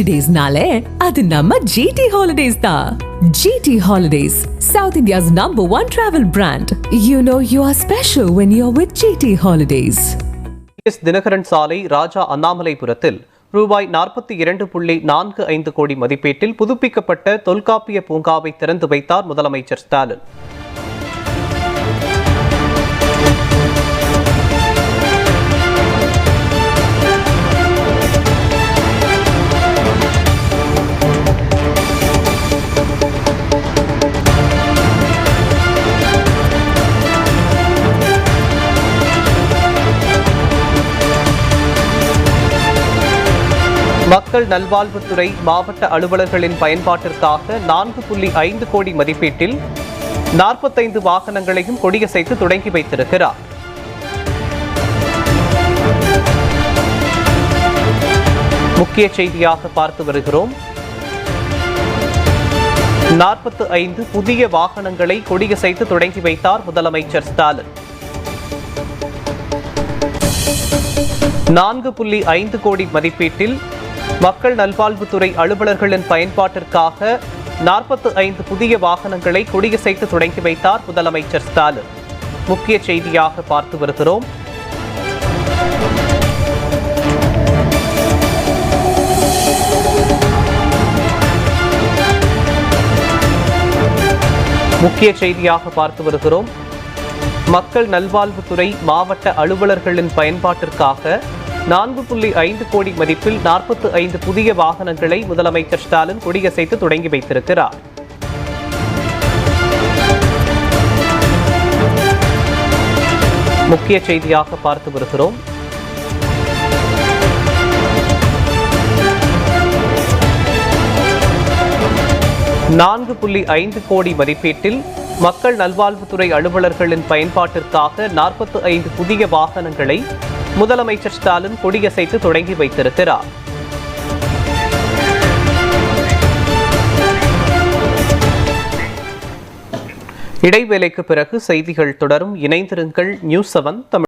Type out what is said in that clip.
ஹாலிடேஸ்னாலே அது நம்ம ஜிடி ஹாலிடேஸ் தான் GT holidays south India's number one travel brand you know you are special when you are with GT holidays S Dinakaran சாலை ராஜா அண்ணாமலைபுரத்தில் ரூபாய் நாற்பத்தி இரண்டு புள்ளி நான்கு ஐந்து கோடி மதிப்பீட்டில் புதுப்பிக்கப்பட்ட தொல்காப்பிய பூங்காவை திறந்து வைத்தார் முதலமைச்சர் ஸ்டாலின். மக்கள் நல்வாழ்வுத்துறை மாவட்ட அலுவலர்களின் பயன்பாட்டிற்காக நான்கு புள்ளி ஐந்து கோடி மதிப்பீட்டில் நாற்பத்தைந்து வாகனங்களையும் கொடியசைத்து தொடங்கி வைத்திருக்கிறார். முக்கிய செய்தியாக பார்த்து வருகிறோம். நாற்பத்து ஐந்து புதிய வாகனங்களை கொடியசைத்து தொடங்கி வைத்தார் முதலமைச்சர் ஸ்டாலின். நான்கு புள்ளி ஐந்து கோடி மதிப்பீட்டில் மக்கள் நல்வாழ்வுத்துறை அலுவலர்களின் பயன்பாட்டிற்காக நாற்பத்து ஐந்து புதிய வாகனங்களை கொடியசைத்து தொடங்கி வைத்தார் முதலமைச்சர் ஸ்டாலின். முக்கிய செய்தியாக பார்த்து வருகிறோம். முக்கிய செய்தியாக பார்த்து வருகிறோம். மக்கள் நல்வாழ்வுத்துறை மாவட்ட அலுவலர்களின் பயன்பாட்டிற்காக நான்கு புள்ளி ஐந்து கோடி மதிப்பில் நாற்பத்து ஐந்து புதிய வாகனங்களை முதலமைச்சர் ஸ்டாலின் கொடியசைத்து தொடங்கி வைத்திருக்கிறார். முக்கிய செய்தியாக பார்த்து வருகிறோம். நான்கு புள்ளி ஐந்து கோடி மதிப்பீட்டில் மக்கள் நல்வாழ்வுத்துறை அலுவலர்களின் பயன்பாட்டிற்காக நாற்பத்து ஐந்து புதிய வாகனங்களை முதலமைச்சர் ஸ்டாலின் கொடியசைத்து தொடங்கி வைத்திருக்கிறார். இடைவேளைக்கு பிறகு செய்திகள் தொடரும். இணைந்திருங்கள் நியூஸ் செவன் தமிழ்